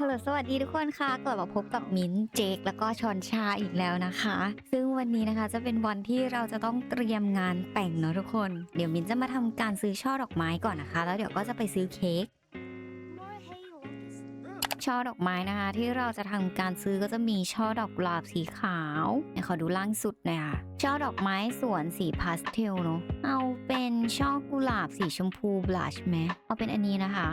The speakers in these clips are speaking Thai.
ฮัลโหลสวัสดีทุกคนค่ะกลับมาพบกับมิ้นเจคแล้วก็ชอนชาอีกแล้วนะคะ ซึ่งวันนี้นะคะจะเป็นวันที่เราจะต้องเตรียมงานแต่งเนาะทุกคน เดี๋ยวมิ้นจะมาทำการซื้อช่อดอกไม้ก่อนนะคะ แล้วเดี๋ยวก็จะไปซื้อเค้กช่อดอกไม้นะคะ ที่เราจะทำการซื้อก็จะมีช่อดอกกุหลาบสีขาวเนี่ยขอดูล่างสุดหน่อยค่ะช่อดอกไม้สวนสีพาสเทลเนาะเอาเป็นช่อกุหลาบสีชมพูบลัชไหมเอาเป็นอันนี้นะคะ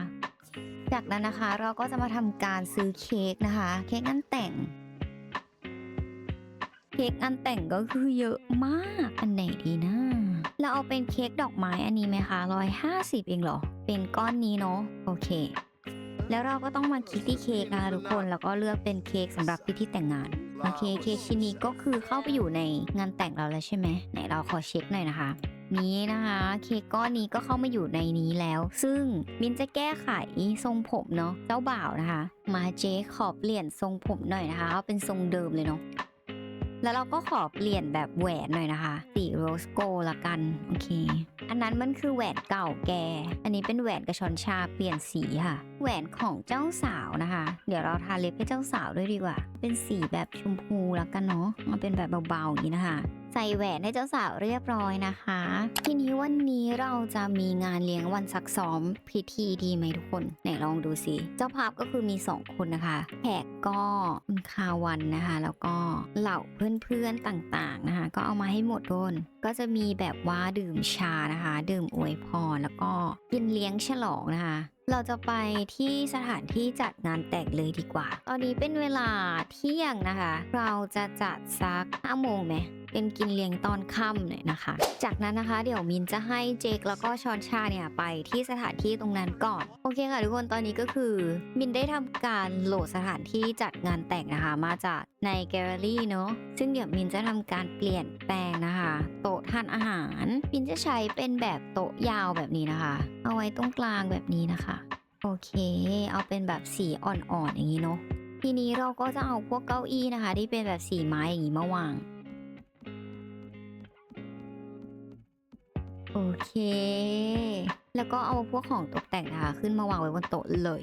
จากนั้นนะคะ เราก็จะมาทำการซื้อเค้กนะคะ เค้กงานแต่ง เค้กงานแต่งก็คือเยอะมาก อันไหนดีนะเราเอาเป็นเค้กดอกไม้อันนี้ไหมคะร้อยห้าสิบเองเหรอ เป็นก้อนนี้เนาะโอเค แล้วเราก็ต้องมาคิดที่เค้กนะคะทุกคนแล้วก็เลือกเป็นเค้กสำหรับพิธีแต่งงานโอเคเค้กชิ้นนี้ก็คือเข้าไปอยู่ในงานแต่งเราแล้วใช่ไหมไหนเราขอเช็คหน่อยนะคะ นี้นะคะ เค้กก้อนนี้ก็เข้ามาอยู่ในนี้แล้ว ซึ่งมินจะแก้ไขทรงผมเนาะเจ้าบ่าวนะคะ มาเจ๊ขอเปลี่ยนทรงผมหน่อยนะคะเอาเป็นทรงเดิมเลยเนาะแล้วเราก็ขอเปลี่ยนแบบแหวนหน่อยนะคะสีโรสโกละกันโอเค อันนั้นมันคือแหวนเก่าแก อันนี้เป็นแหวนกระชอนชาเปลี่ยนสีค่ะ แหวนของเจ้าสาวนะคะ เดี๋ยวเราทาเล็บให้เจ้าสาวด้วยดีกว่า เป็นสีแบบชมพูล้วกันเนาะมาเป็นแบบเบาๆอย่างนี้นะคะ ใส่แหวนให้เจ้าสาวเรียบร้อยนะคะ ทีนี้วันนี้เราจะมีงานเลี้ยงวันซักซ้อมพิธีดีไหมทุกคนไหนลองดูสิเจ้าภาพก็คือมี 2 คนนะคะแขกก็คุณคาวันนะคะ แล้วก็เหล่าเพื่อนๆต่างๆนะคะ ก็เอามาให้หมดทุนก็จะมีแบบว่าดื่มชานะคะ ดื่มอวยพรแล้วก็กินเลี้ยงฉลองนะคะ เราจะไปที่สถานที่จัดงานแต่งเลยดีกว่า ตอนนี้เป็นเวลาเที่ยงนะคะ เราจะจัดสัก5โมงไหม เป็นกินเลี้ยงตอนค่ำเนี่ยนะคะ จากนั้นนะคะเดี๋ยวมินจะให้เจคแล้วก็ชอนชาเนี่ยไปที่สถานที่ตรงนั้นก่อน โอเคค่ะทุกคนตอนนี้ก็คือ มินได้ทำการโหลดสถานที่จัดงานแต่งนะคะ มาจากในแกลเลอรี่เนาะซึ่งเดี๋ยวมินจะทำการเปลี่ยนแปลงนะคะ โต๊ะทานอาหาร มินจะใช้เป็นแบบโต๊ะยาวแบบนี้นะคะ เอาไว้ตรงกลางแบบนี้นะคะโอเค เอาเป็นแบบสีอ่อนๆอย่างนี้เนาะทีนี้เราก็จะเอาพวกเก้าอี้นะคะ ที่เป็นแบบสีไม้อย่างนี้มาวาง โอเค แล้วก็เอาพวกของตกแต่งนะคะ ขึ้นมาวางไว้บนโต๊ะเลย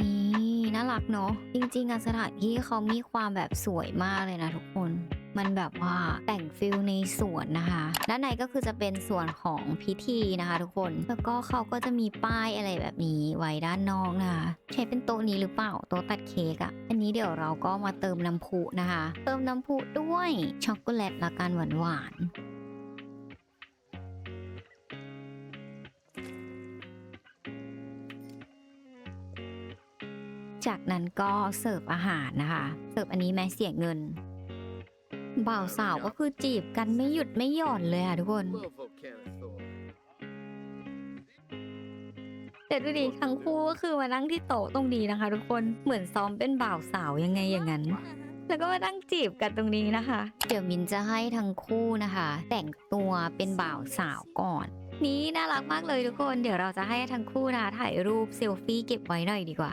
นี่น่ารักเนาะ จริงๆอะสถานที่เขามีความแบบสวยมากเลยนะทุกคน มันแบบว่าแต่งฟิลในสวนนะคะ ด้านในก็คือจะเป็นส่วนของพิธีนะคะ ทุกคน แล้วก็เขาก็จะมีป้ายอะไรแบบนี้ไว้ด้านนอกนะคะ ใช้เป็นโต๊ะนี้หรือเปล่า โต๊ะตัดเค้กอะอันนี้เดี๋ยวเราก็มาเติมน้ำพุนะคะ เติมน้ำพุด้วยช็อกโกแลตละกันหวานๆ จากนั้นก็เสิร์ฟอาหารนะคะ เสิร์ฟอันนี้แม้เสียเงิน บ่าวสาวก็คือจีบกันไม่หยุดไม่หย่อนเลยค่ะทุกคน แต่ดูดิทั้งคู่ก็คือมานั่งที่โต๊ะตรงนี้นะคะ ทุกคนเหมือนซ้อมเป็นบ่าวสาวยังไงอย่างนั้น แล้วก็มานั่งจีบกันตรงนี้นะคะ เดี๋ยวมินจะให้ทั้งคู่นะคะ แต่งตัวเป็นบ่าวสาวก่อนนี่น่ารักมากเลยทุกคน เดี๋ยวเราจะให้ทั้งคู่นะถ่ายรูปเซลฟี่เก็บไว้หน่อยดีกว่า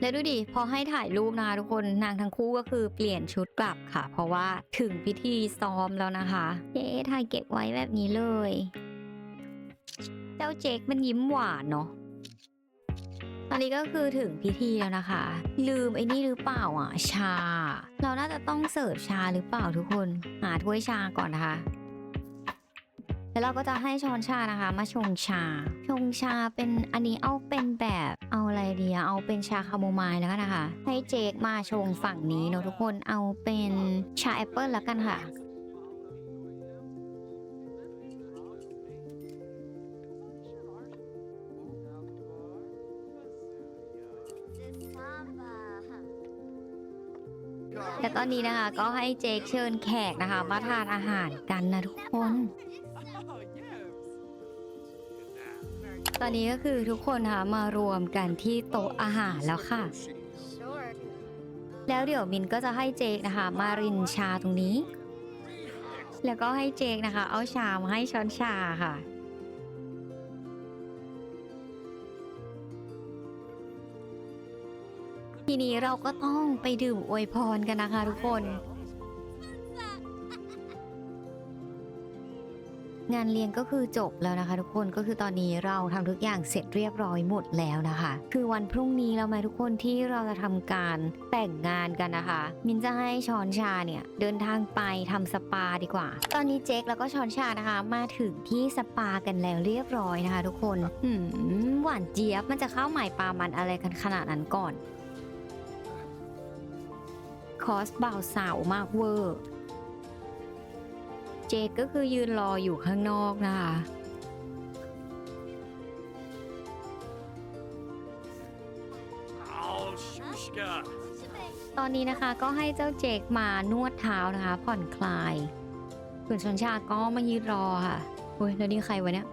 แล้วดูดิพอให้ถ่ายรูปนะคะทุกคนนางทั้งคู่ก็คือเปลี่ยนชุดกลับค่ะ เพราะว่าถึงพิธีซ้อมแล้วนะคะเจ๊ถ่ายเก็บไว้แบบนี้เลย เจ้าเจคมันยิ้มหวานเนาะตอนนี้ก็คือถึงพิธีแล้วนะคะ ลืมไอ้นี่หรือเปล่าอะชา เราน่าจะต้องเสิร์ฟชาหรือเปล่าทุกคนหาถ้วยชาก่อนนะคะ แล้วเราก็จะให้ช้อนชานะคะ มาชงชา ชงชาเป็นอันนี้เอาเป็นแบบเอาอะไรดีอะเอาเป็นชาคาโมไมล์แล้วกันนะคะ ให้เจคมาชงฝั่งนี้เนอะทุกคนเอาเป็นชาแอปเปิลแล้วกันค่ะและตอนนี้นะคะก็ให้เจคเชิญแขกนะคะ มาทานอาหารกันนะทุกคน ตอนนี้ก็คือทุกคนนะคะมารวมกันที่โต๊ะอาหารแล้วค่ะ แล้วเดี๋ยวมินก็จะให้เจคนะคะ มารินชาตรงนี้ แล้วก็ให้เจคนะคะ เอาชามาให้ช้อนชาค่ะ ทีนี้เราก็ต้องไปดื่มอวยพรกันนะคะทุกคน งานเลี้ยงก็คือจบแล้วนะคะ ทุกคนก็คือตอนนี้เราทำทุกอย่างเสร็จเรียบร้อยหมดแล้วนะคะ คือวันพรุ่งนี้แล้วไหมทุกคนที่เราจะทำการแต่งงานกันนะคะ มินจะให้ชอนชาเนี่ยเดินทางไปทำสปาดีกว่า ตอนนี้เจคแล้วก็ชอนชานะคะ มาถึงที่สปากันแล้วเรียบร้อยนะคะ ทุกคนหืมหวานเจี๊ยบมันจะเข้าหมายปลามันอะไรกันขนาดนั้นก่อน คอสบ่าวสาวมากเวอร์ เจคก็คือยืนรออยู่ข้างนอกนะคะ Oh, shushka. ตอนนี้นะคะก็ให้เจ้าเจคมานวดเท้านะคะ ผ่อนคลายส่วนชนชาก็มายืนรอค่ะโอ้ยแล้วนี่ใครวะเนี่ย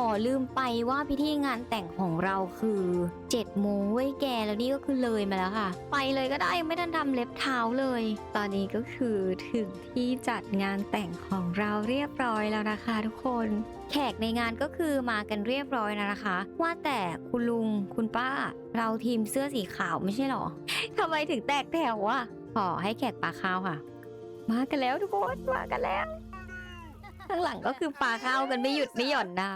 อ๋อลืมไปว่าพิธีงานแต่งของเราคือ7โมงเว้ยแกแล้วนี่ก็คือเลยมาแล้วค่ะ ไปเลยก็ได้ยังไม่ทันทำเล็บเท้าเลย ตอนนี้ก็คือถึงที่จัดงานแต่งของเราเรียบร้อยแล้วนะคะ ทุกคน แขกในงานก็คือมากันเรียบร้อยแล้วนะคะ ว่าแต่คุณลุงคุณป้า เราทีมเสื้อสีขาวไม่ใช่หรอทำไมถึงแตกแถววะขอให้แขกปลาข้าวค่ะ มากันแล้วทุกคนมากันแล้วข้างหลังก็คือปลาข้าวกันไม่หยุดไม่หย่อนนะ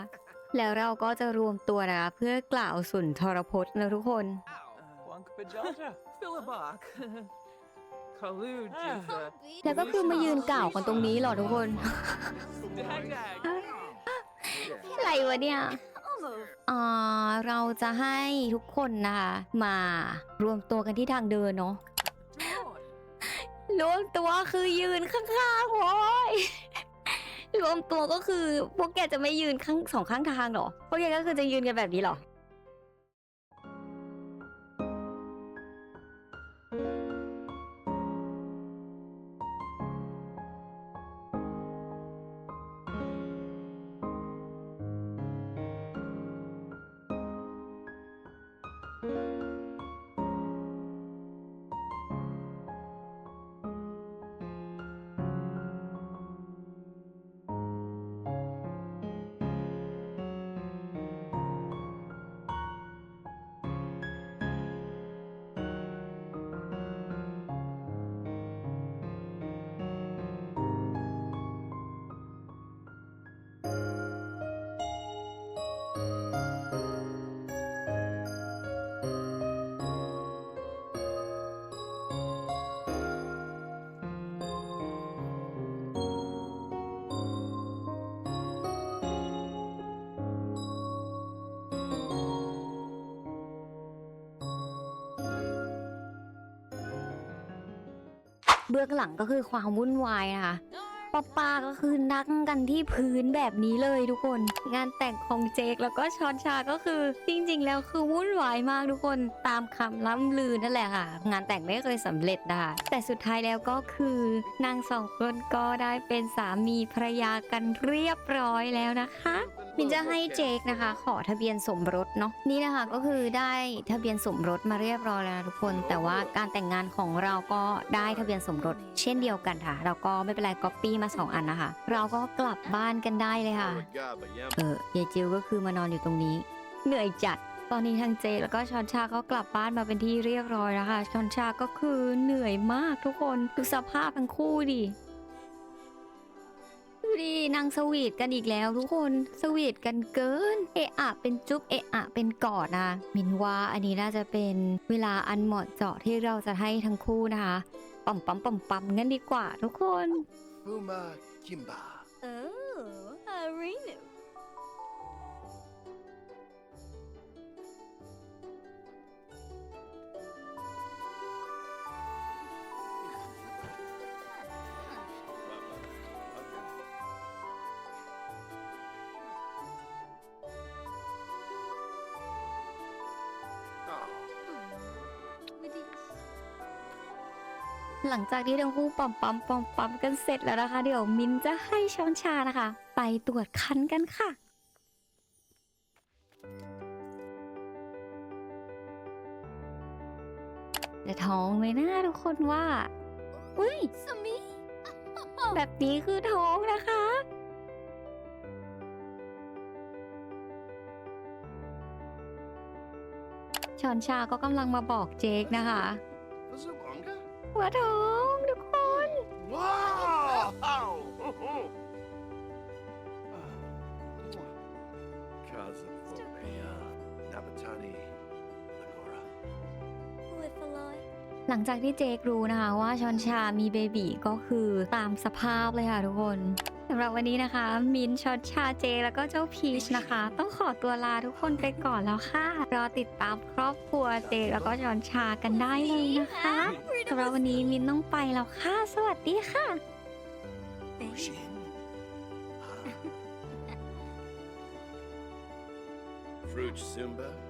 แล้วเราก็จะรวมตัวนะคะเพื่อกล่าวสุนทรพจน์นะทุกคน Wank Pajaja, Philibok, Kaluja, แล้วก็คือมายืนกล่าวกันตรงนี้เหรอทุกคน Dag Dag. อะไรวะเนี่ยอ่าเราจะให้ทุกคนนะคะมารวมตัวกันที่ทางเดินเนาะรวมตัวคือยืนข้างๆโว้ย รวมตัวก็คือพวกแกจะไม่ยืนข้างสองข้างทางเหรอ พวกแกก็คือจะยืนกันแบบนี้เหรอ เบื้องหลังก็คือความวุ่นวายนะคะป้าป้าก็คือนั่งกันที่พื้นแบบนี้เลยทุกคน งานแต่งของเจคแล้วก็ชอนชาก็คือจริง ๆ แล้วคือวุ่นวายมากทุกคนตามคำล่ำลือนั่นแหละค่ะ งานแต่งไม่เคยสำเร็จนะคะแต่สุดท้ายแล้วก็คือนางสองคนก็ได้เป็นสามีภรรยากันเรียบร้อยแล้วนะคะ มินจะให้เจคนะคะ ขอทะเบียนสมรสเนาะนี่นะคะก็คือได้ทะเบียนสมรสมาเรียบร้อยแล้วนะทุกคน แต่ว่าการแต่งงานของเราก็ได้ทะเบียนสมรส เช่นเดียวกันค่ะ เราก็ไม่เป็นไรก๊อปปี้มาสองอันนะคะ เราก็กลับบ้านกันได้เลยค่ะ เออยายจิวก็คือมานอนอยู่ตรงนี้ เหนื่อยจัดตอนนี้ทางเจแล้วก็ชอนชาก็กลับบ้านมาเป็นที่เรียบร้อยแล้วค่ะชอนชาก็คือเหนื่อยมากทุกคนดูสภาพทั้งคู่ดิ ดูดินางสวีทกันอีกแล้วทุกคนสวีทกันเกิน เอะอะเป็นจุ๊บเอะอะเป็นกอดนะมินว่าอันนี้น่าจะเป็นเวลาอันเหมาะเจาะที่เราจะให้ทั้งคู่นะคะปั๊มปั๊มปั๊มปั๊มงั้นดีกว่าทุกคน Puma Kimba. เอออารีน หลังจากที่ทั้งคู่ปั๊มปั๊มปั๊มปั๊มกันเสร็จแล้วนะคะ เดี๋ยวมินจะให้ช้อนชานะคะ ไปตรวจคันกันค่ะแต่ท้องไหมนะทุกคนว่าอุ้ยสมีแบบนี้คือท้องนะคะชอนชาก็กำลังมาบอกเจคนะคะ หัวทองทุกคน ว้าวคาซาโฟเมียนาปตานีหลังจากที่เจครู้นะคะว่าชอนชามีเบบีก็คือตามสภาพเลยค่ะทุกคน สำหรับวันนี้นะคะ มินท์ชอนชาเจ แล้วก็เจ้าพีชนะคะ ต้องขอตัวลาทุกคนไปก่อนแล้วค่ะ รอติดตามครอบครัวเจแล้วก็ชอนชากันได้เลยนะคะสำหรับวันนี้มินท์ต้องไปแล้วค่ะ สวัสดีค่ะ Shin. Fruit Simba.